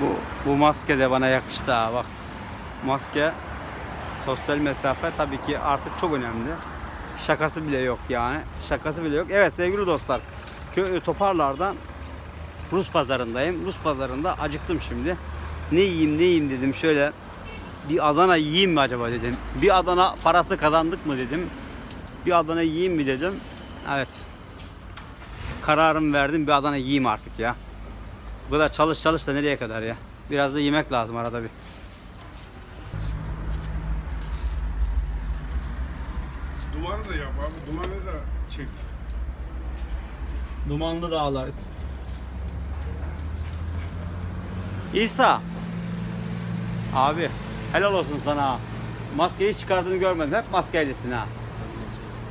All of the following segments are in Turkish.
Bu, bu maske de bana yakıştı ha bak. Maske sosyal mesafe tabii ki artık çok önemli. Şakası bile yok yani. Şakası bile yok. Evet sevgili dostlar. Kö Toparlar'da Rus pazarındayım. Rus pazarında acıktım şimdi. Ne yiyeyim ne yiyeyim dedim şöyle. Bir Adana yiyeyim mi acaba dedim. Bir Adana parası kazandık mı dedim. Bir Adana yiyeyim mi dedim. Evet. Kararımı verdim bir Adana yiyeyim artık ya. Bu kadar çalış çalış da nereye kadar ya. Biraz da yemek lazım arada bir. Dumanı da yap abi. Dumanı da çek. Dumanlı dağlar. İsa. Abi helal olsun sana. ha. Maskeyi hiç çıkardığını görmedim. Hep maskeylesin ha.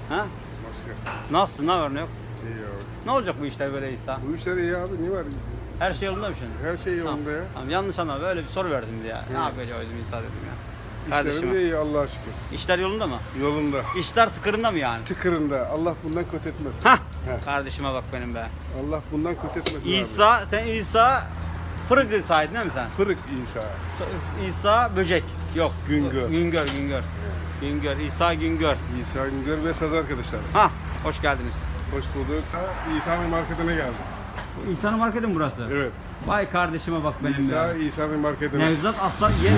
Ha? Başka. Nasılsın? Ne var ne yok? İyi abi. Ne olacak bu işler böyle İsa? Bu işler iyi abi. Ne var? Her şey yolunda mı şimdi? Her şey Tamam. yolunda ya. Tamam, yanlış anlama. Böyle bir soru verdim diye. Ne Hı. yapıyor öyle İsa dedim ya. İşlerim de iyi Allah'a şükür. İşler yolunda mı? Yolunda. İşler tıkırında mı yani? Tıkırında. Allah bundan kötü etmesin. Hah! Heh. Kardeşime bak benim be. Allah bundan kötü etmesin abi. İsa, sen İsa Fırık İsa'ydın değil mi sen? Fırık İsa. İsa Böcek. Yok. Güngör. Güngör, Güngör. Güngör, İsa Güngör. İsa Güngör ve saz arkadaşlar. Ha, hoş geldiniz. Hoş bulduk. İsa'nın marketine geldim. İsa'nın marketi mi burası? Evet. Vay kardeşime bak benim İsa, ya. İsa'nın marketine. Nevzat Aslan, ye,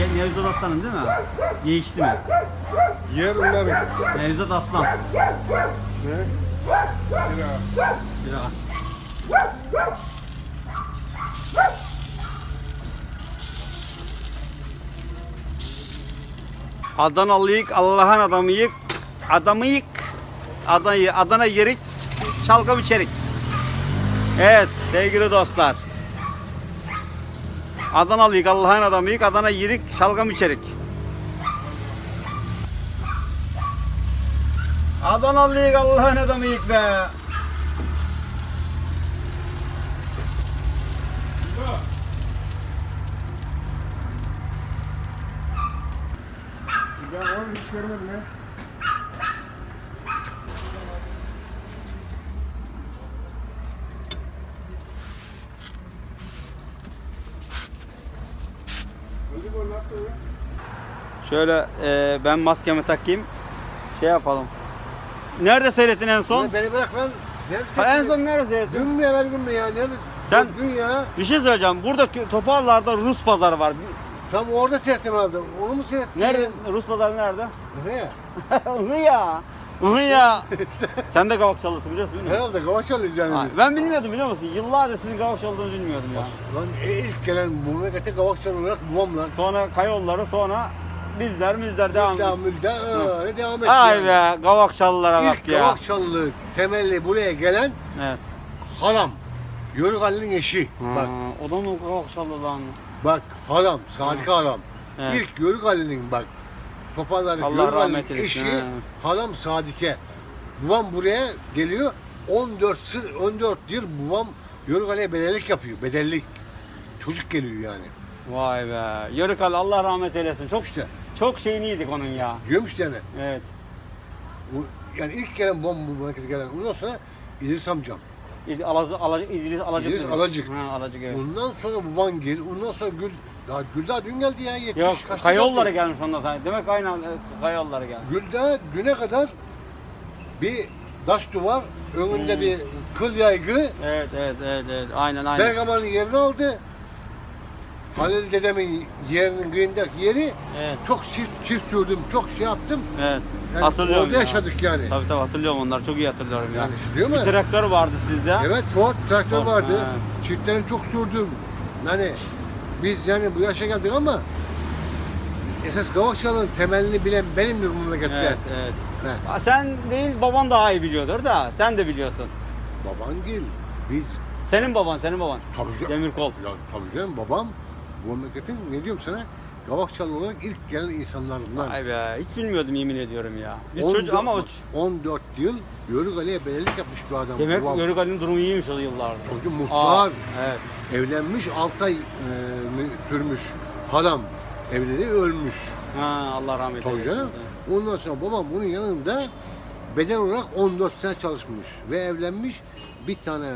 ye, Nevzat Aslan'ın değil mi? Yeğişti mi? Yer onların. Nevzat Aslan. Ne? Kira. Bir dakika. Adanalıyık, Allah'ın adamıyık, adamıyık, Adana, Adana yerik, çalgam içerik. Evet sevgili dostlar. Adanalıyık, Allah'ın adamıyık, Adana yerik, şalgam içerik. Adanalıyık, Allah'ın adamıyık be. Ben onu hiç görmedim ya. Öldü bu ne yaptı ya? Şöyle e, ben maskemi takayım. Şey yapalım. Nerede seyrettin en son? Ulan Beni bırak lan. Ha, en son nerede seyrettin? Dün mü evvel gün mü ya? Neredesin? Sen- Dün ya. Bir şey söyleyeceğim. Buradaki Topallar'da Rus pazarı var. Tam orada seyrettim abi. Onu mu seyrettin? Nerede? Rus pazarı nerede? Ne ya? Ya. Hı ya. Sen de kavak çalırsın biliyorsun değil mi? Herhalde Gavaş alıyoruz yani Ha, biz. Ben bilmiyordum biliyor musun? Yıllardır sizin kavak çaldığını bilmiyordum ya. Lan e, ilk gelen memlekete Gavaşçılar olarak babam lan. Sonra kayolları sonra bizler bizler devam. Devam müdde öyle devam etti. Ay yani. be kavak çalılara bak İlk ya. Gavaşçalı temelli buraya gelen Evet. halam. Yörük Ali'nin eşi. Ha, Bak o da mı kavak çaldı lan? bak halam. Sadika halam. Evet. İlk Yörük Ali'nin bak. Toparların Allah rahmet eylesin, eşi halam Sadike. Babam buraya geliyor. 14 sır 14 yıl babam Yörük Ali'ye bedellik yapıyor. Bedellik. Çocuk geliyor yani. Vay be. Yörük Ali Allah rahmet eylesin. Çok İşte çok şeyini yedik onun ya. diyormuş yani. Evet. Bu, yani ilk gelen babam bu memlekete gelen. Ondan sonra İdris amcam. İd- Alacı, alacı, İdris Alacık. İdris dedi. Alacık. Ha, Alacık evet. Ondan sonra baban gel. Ondan sonra Gül. Daha Gül daha dün geldi ya. 70 Yok kaçta kayolları geldi? gelmiş ondan sonra. Demek aynı anda kayolları gelmiş. Gül daha düne kadar bir taş duvar, önünde Hmm. bir kıl yaygı, Evet evet evet evet. Aynen aynen. Bergama'nın yerini aldı. Halil dedemin yerinin kıyındaki yeri Evet. çok çift, çift sürdüm, çok şey yaptım. Evet. Yani hatırlıyorum. orada ya. yaşadık yani. Tabii tabii hatırlıyorum onları. Çok iyi hatırlıyorum ya. Yani değil mi? Bir traktör vardı sizde. Evet Ford traktör Ford, vardı. ha. Çiftlerin çok sürdüm. Yani biz yani bu yaşa geldik ama esas Kavakçalı'nın temelini bilen benimdir bu memlekette. Evet evet. He. Sen değil baban daha iyi biliyordur da sen de biliyorsun. Babangil, biz Senin baban, senin baban. tabii canım. Demir kol. Ya, tabii canım babam bu memleketin ne diyorum sana Kavakçalı olarak ilk gelen insanlarından. Ay be hiç bilmiyordum yemin ediyorum ya. Biz 14 çocuk ama o- 14 yıl Yörük Ali'ye bedelik yapmış bir adam. demek babam. Yörük Ali'nin durumu iyiymiş o yıllarda. Çocuk Aa, muhtar, evet. evlenmiş 6 ay e, mü- sürmüş. Halam evliliği ölmüş. Ha, Allah rahmet eylesin. Ondan sonra babam bunun yanında bedel olarak 14 sene çalışmış ve evlenmiş. Bir tane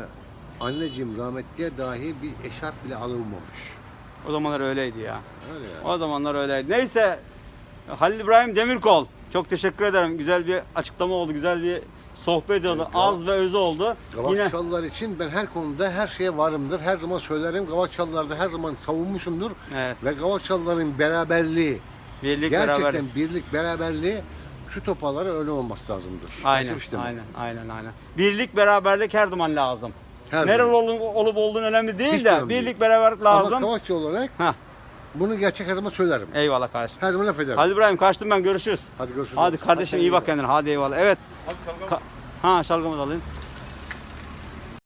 anneciğim rahmetliye dahi bir eşarp bile alınmamış. O zamanlar öyleydi ya. Öyle ya. O zamanlar öyleydi. Neyse Halil İbrahim Demirkol. Çok teşekkür ederim. Güzel bir açıklama oldu. Güzel bir sohbet oldu. Evet, Az ve özü oldu. Yine Gavakçalılar için ben her konuda her şeye varımdır. Her zaman söylerim. Gavakçalılarda her zaman savunmuşumdur. evet, Ve Gavakçalıların beraberliği, birlik gerçekten beraber. birlik, beraberliği şu topalara öyle olması lazımdır. Aynen, şey aynen, aynen, aynen. Birlik, beraberlik her zaman lazım. Her Nereli zaman. olup, olup olduğun önemli değil Hiç de önemli birlik, değil. beraberlik Ama lazım. Kavakçı olarak Hah, bunu gerçek her zaman söylerim. eyvallah kardeşim. Her zaman laf ederim. Halil İbrahim kaçtım ben görüşürüz. Hadi görüşürüz. Hadi kardeşim iyi bak kendine. Hadi eyvallah. Evet. Hadi çalkalım. Ka- ha şalgamı da alayım.